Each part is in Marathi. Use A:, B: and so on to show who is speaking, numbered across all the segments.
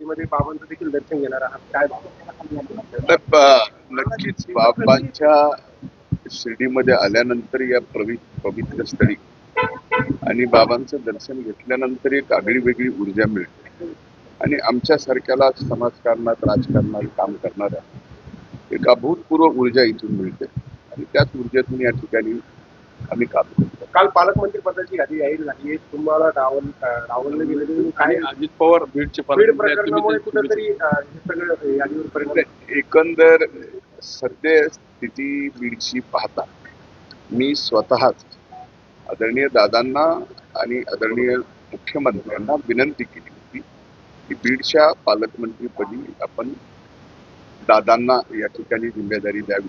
A: स्थितीमध्ये बाबांचं देखील दर्शन घेणार आहात. काय
B: तर नक्कीच बाबांच्या शिर्डीमध्ये आल्यानंतर या पवि पवित्र स्थळी आणि बाबांचं दर्शन घेतल्यानंतर एक आगळी वेगळी ऊर्जा मिळते. आणि आमच्यासारख्याला समाजकारणात राजकारणात काम करणाऱ्या एक अभूतपूर्व ऊर्जा इथून मिळते. आणि त्याच ऊर्जेतून या ठिकाणी आम्ही काम करतो.
A: काल पालकमंत्री पदाची यादी जाहीर झाली आहे. तुम्हाला डावल डावललं गेलं तुम्ही काय
C: आणि अजित पवार बीडचे
A: बीड
C: पालकमंत्री आहेत.
A: प्रकरणामुळे
C: तुम्ही- तुम्ही-
A: कुठेतरी अं, सगळं यादीवर परिणाम
B: म्हणजे एकंदर सद्य स्थिती बीडची पाहता मी स्वतःच आदरणीय दादांना आणि आदरणीय मुख्यमंत्र्यांना विनंती केली होती की बीडच्या पालकमंत्रीपदी आपण दादांना या ठिकाणी जिम्मेदारी द्यावी.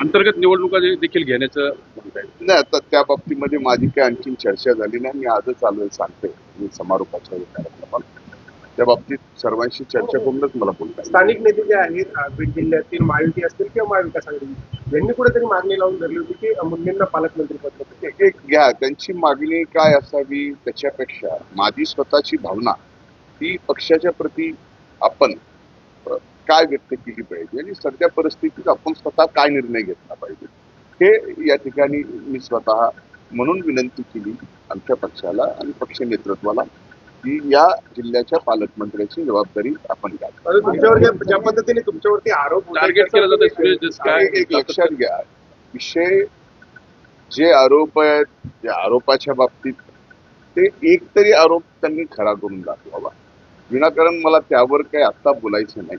C: अंतर्गत निवडणुका देखील घेण्याचं
B: नाही आता त्या बाबतीमध्ये माझी काही आणखीन चर्चा झाली नाही. मी आजच आलोय सांगते मी समारोपाच्या कार्यक्रमात. त्या बाबतीत सर्वांशी चर्चा करूनच मला बोलता.
A: स्थानिक नेते जे आहेत बीड जिल्ह्यातील महायुती असतील किंवा महाविकास आघाडी यांनी कुठेतरी मागणी लावून धरली होती की मुंडेंना पालकमंत्री पद.
B: एक घ्या. त्यांची मागणी काय असावी त्याच्यापेक्षा माझी स्वतःची भावना ही पक्षाच्या प्रती आपण काय व्यक्त केली पाहिजे आणि सध्या परिस्थितीत आपण स्वतः काय निर्णय घेतला पाहिजे? हे या ठिकाणी मी स्वतः म्हणून विनंती केली आमच्या पक्षाला आणि पक्ष नेतृत्वाला की या जिल्ह्याच्या पालकमंत्र्याची जबाबदारी आपण
A: ज्या पद्धतीने तुमच्यावरती आरोप
B: एक लक्षात घ्या. विषय जे आरोप आहेत त्या आरोपाच्या बाबतीत ते एक तरी आरोप त्यांनी खरा करून दाखवावा. विनाकारण मला त्यावर काही आत्ता बोलायचं नाही.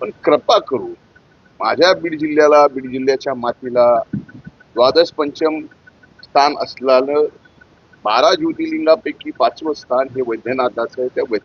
B: पण कृपा करू माझ्या बीड जिल्ह्याला बीड जिल्ह्याच्या मातीला द्वादश पंचम स्थान असल्यानं बारा ज्योतिर्लिंगापैकी पाचवं स्थान हे वैद्यनाथाचं आहे. त्या वैद्य